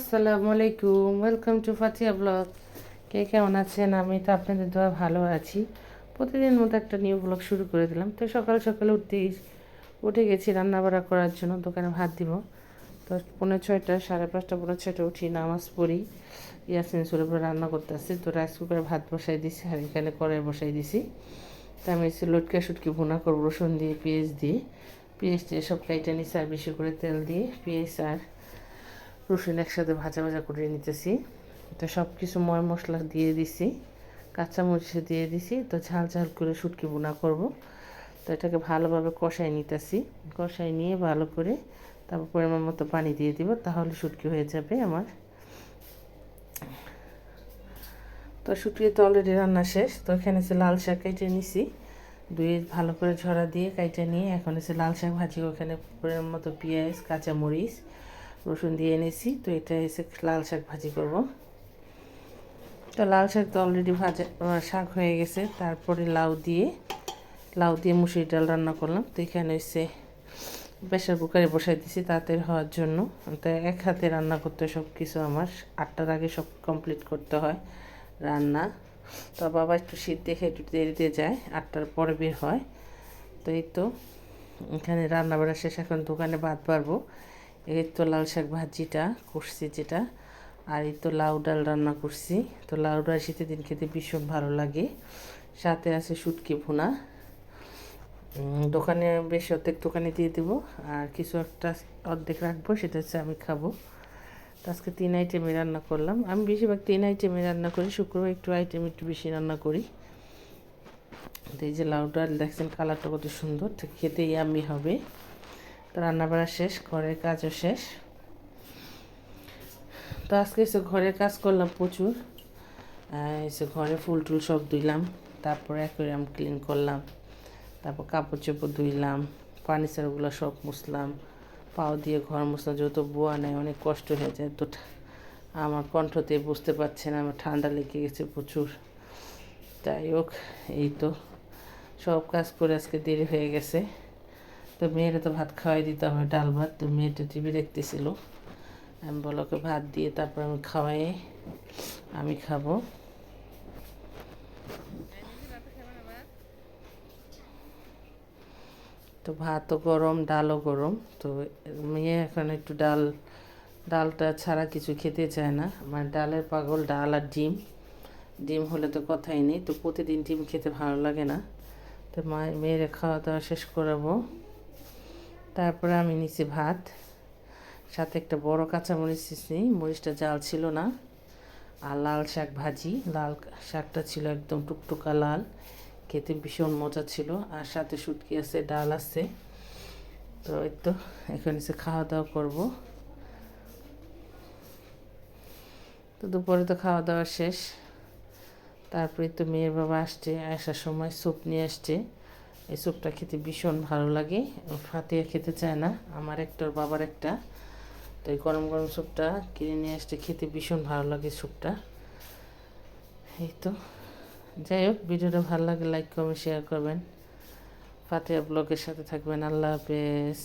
আসসালামু আলাইকুম। Welcome to Fatiya blog কে কেমন আছেন? আমি তো আপনাদের দোয়া ভালো আছি। প্রতিদিন মতো একটা নিউ ব্লগ শুরু করে দিলাম। তো সকাল সকালে উঠতেই উঠে গেছি রান্না বাড়া করার জন্য। দোকানে ভাত দিব। তো পনেরো ছয়টা, সাড়ে পাঁচটা পনেরো ছয়টা উঠি, নামাজ পড়ি। ইয়াসিন সুরে পরে রান্না করতে আসছি তো রাইস কুকারে ভাত বসাই দিছি আর এখানে কড়াই বসাই দিছি। তা আমি লটকা, শুটকি, ভুনা করব, রসুন দিয়ে, পেঁয়াজ দিয়ে। পেঁয়াজ দিয়ে সব কাইটা নিচ্ছি আর বেশি করে তেল দিয়ে, পেঁয়াজ আর রসুন একসাথে ভাজা ভাজা করে নিতেছি। তো সব কিছু ময় মশলা দিয়ে দিছি, কাঁচামরিচ দিয়ে দিছি, তো ঝাল ঝাল করে শুটকি বোনা করব। তো এটাকে ভালোভাবে কষাই নিতেছি। কষাই নিয়ে ভালো করে তারপর পরিমাণ মতো পানি দিয়ে দিব, তাহলে শুটকি হয়ে যাবে আমার। তো শুটকি তো অলরেডি রান্না শেষ, তো এখানে সে লাল শাক কেটে নিছি। দুই ভালো করে ঝরা দিয়ে কাইটে নিয়ে এখন এসে লাল শাক ভাজি, ওখানে মতো পেঁয়াজ, কাঁচামরিচ রসুন দিয়ে এনেছি, তো এটা এসে লাল শাক ভাজি করব। তো লাল শাক তো অলরেডি ভাজা শাক হয়ে গেছে। তারপরে লাউ দিয়ে লাউ দিয়ে মুসুরি ডাল রান্না করলাম। তো এখানে এসে প্রেশার কুকারে বসাই দিছি তাড়াতাড়ি হওয়ার জন্য। তো এক হাতে রান্না করতে সব কিছু আমার। আটটার আগে সব কমপ্লিট করতে হয় রান্না। তো বাবা একটু শীত দেখে একটু দেরিতে যায়, আটটার পরে বের হয়। তো এই তো, এখানে রান্না বাড়া শেষ। এখন দোকানে বাদ পারব এই তো লাল শাক ভাজিটা করছি যেটা, আর এই তো লাউ ডাল রান্না করছি। তো লাউ ডাল শীতের দিন খেতে ভীষণ ভালো লাগে। সাথে আছে শুটকি ভুনা। দোকানে বেশ অর্ধেক দোকানে দিয়ে দেবো, আর কিছু একটা অর্ধেক রাখব, সেটা হচ্ছে আমি খাব। তো আজকে তিন আইটেমে রান্না করলাম। আমি বেশিরভাগ তিন আইটেমে রান্না করি, শুক্রবার একটু আইটেম একটু বেশি রান্না করি। তো এই যে লাউ ডাল, দেখছেন কালারটা কত সুন্দর খেতেই আমি হবে। তো রান্নাবাড়া শেষ, ঘরের কাজও শেষ। তো আজকে এসে ঘরের কাজ করলাম প্রচুর। এসে ঘরে ফুল টুল সব ধুইলাম, তারপর অ্যাকোয়ারিয়াম ক্লিন করলাম, তারপর কাপড় চোপড় ধুইলাম ফার্নিচারগুলো সব মুছলাম, পাও দিয়ে ঘর মুছলাম, যেহেতু বোয়া নেয় অনেক কষ্ট হয়ে যায়, তো আমার কণ্ঠতে বুঝতে পারছে না, আমার ঠান্ডা লেগে গেছে প্রচুর। যাই হোক, এই তো, সব কাজ করে আজকে দেরি হয়ে গেছে। তো মেয়েরা তো ভাত খাওয়াই দিতে হবে, ডাল ভাত। তো মেয়েটা টিভি দেখতেছিল। আমি বলো ওকে ভাত দিয়ে তারপর আমি খাওয়াই, আমি খাব। তো ভাতও গরম, ডালও গরম। তো মেয়ে এখন একটু ডাল, ডালটা ছাড়া কিছু খেতে চায় না। মানে ডালের পাগল ডাল আর ডিম। ডিম হলে তো কথাই নেই। তো প্রতিদিন ডিম খেতে ভালো লাগে না। তো মা মেয়েরা খাওয়া দাওয়া শেষ করাবো। তারপরে আমি নিছি ভাত। সাথে একটা বড় কাঁচা মরিচ নিছি, মরিচটা জাল ছিল না। আর লাল শাক ভাজি, লাল শাকটা ছিল একদম টুকটুকা লাল। খেতে ভীষণ মজা ছিল। আর সাথে শুটকি আছে, ডাল আছে। তো এই তো, এখন এসে খাওয়া দাওয়া করব। তো দুপুরে তো খাওয়া দাওয়া শেষ। তারপরে তো মেয়ের বাবা আসছে, আসার সময় স্যুপ নিয়ে আসছে। এই স্যুপটা খেতে ভীষণ ভালো লাগে। ফাতিয়া খেতে চায় না, আমার একটা বাবার একটা। তো এই গরম গরম স্যুপটা কিনে নিয়ে আসতে খেতে ভীষণ ভালো লাগে স্যুপটা। এই তো। যাই হোক, ভিডিওটা ভালো লাগে লাইক কমেন্ট শেয়ার করবেন। ফাতিয়া ব্লগের সাথে থাকবেন, আল্লাহ হাফেজ।